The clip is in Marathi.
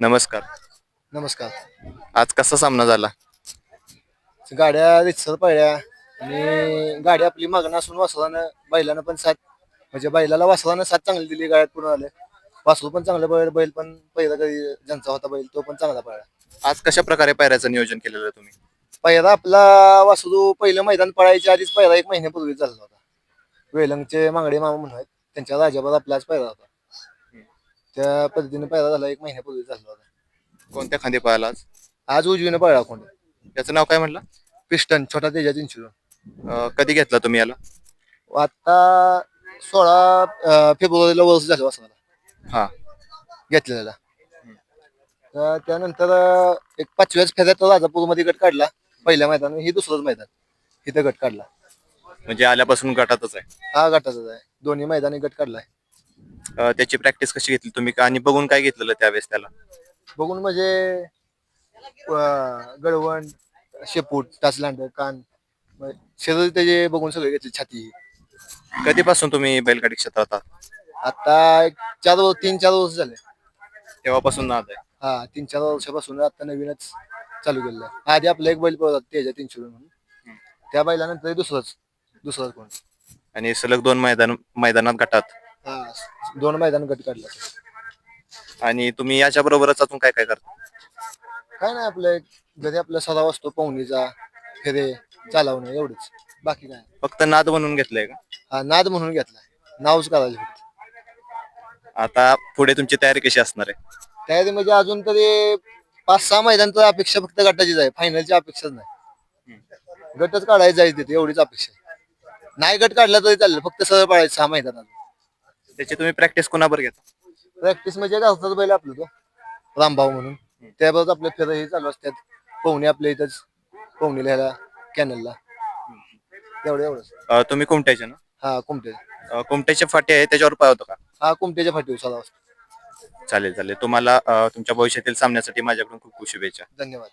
नमस्कार. नमस्कार. आज कसा सामना झाला? गाड्या रितसर पळल्या आणि गाडी आपली मागणं असून वासरानं बैलानं पण साथ म्हणजे बैलाला वासरानं साथ चांगली दिली गाड्यात पूर्ण आले. वासरू पण चांगलं पळलं बैल पण पहिला कधी ज्यांचा होता बैल तो पण चांगला पळला. आज कशा प्रकारे पायऱ्याचं नियोजन केलेलं तुम्ही? पहिला आपला वासरू पहिलं मैदान पळायच्या आधीच पहिला एक महिन्यापूर्वी झाला होता. वेलंगचे मांगडे मामा म्हणून आहेत त्यांच्या राजाबाद आपला आज पहिला होता. त्या पद्धतीने पहिला झाला एक महिन्यापूर्वी झाला होता. कोणत्या खांदी पाहायला आज? आज उजवीने पळला कोण? त्याचं नाव काय म्हटलं पिस्टन छोटा तेजा तीनशे अं, कधी घेतला तुम्ही याला? आता सोळा अं, फेब्रुवारीला वर्ष झालं वासराला. हा. घेतलेला. तर त्यानंतर अं, एक पाचव्याच फेऱ्यात राजापूरमध्ये गट काढला पहिल्या मैदान ही दुसरंच मैदान. इथं गट काढला. म्हणजे आल्यापासून गटातच आहे. हा गटाचाच आहे. दोन्ही मैदानी गट काढलाय. अं, त्याची प्रॅक्टिस कशी घेतली तुम्ही? आणि बघून काय घेतलेलं त्यावेळेस त्याला? बघून म्हणजे अं, गळवण शेपूट टाचलांड कान मग शरीर त्याचे बघून सगळे घेतले छाती. कधीपासून तुम्ही बैलगाडी क्षेत्रात आहात आता एक चार वर्ष तीन चार वर्ष झाले. तेव्हापासून नाद आहे हा तीन चार वर्षापासून आता नवीनच चालू केलेलं आहे. आधी आपला एक बैल पळत तेजा तीनशे म्हणून. त्या बैलानंतर दुसरंच दुसरंच कोण? आणि सलग दोन मैदान मैदानात गटात? हा. दोन मैदान गट काढला. आणि तुम्ही याच्या बरोबरच अजून काय काय करता? काय नाही आपलं घरी आपला सराव असतो पवनीचा फेरे चालवणं एवढंच. बाकी काय? फक्त नाद बनवून घेतलंय का? हा नाद म्हणून घेतलाय. नावच करायचं फक्त. आता पुढे तुमची तयारी कशी असणार आहे? तयारी म्हणजे अजून तरी पाच सहा मैदानचा अपेक्षा फक्त गटाचीच आहे. फायनलची अपेक्षाच नाही. गटच काढायचं आहे तिथे एवढीच अपेक्षा आहे. नाही गट काढला तरी चालेल फक्त सरळ पाळायचं सहा मैदानात. त्याची तुम्ही प्रॅक्टिस कोणाबर घेता? प्रॅक्टिस म्हणजे घालतात बैल आपलं तो. रामभाऊ म्हणून. त्याबरोबर आपले फेर हे चालू असतात. पोहणे आपल्या इथंच. पोहणीला ह्याला कॅनलला. एवढं एवढंच. अं, तुम्ही कुमट्याचे ना? हा कुमटे. अं, कुमट्याचे फाटे आहे त्याच्यावर पाहतो का? हा कुमटेच्या फाटीवर सराव असतो. चालेल चालेल. तुम्हाला अं, तुमच्या भविष्यातील सामन्यासाठी माझ्याकडून खूप खूप शुभेच्छा. धन्यवाद.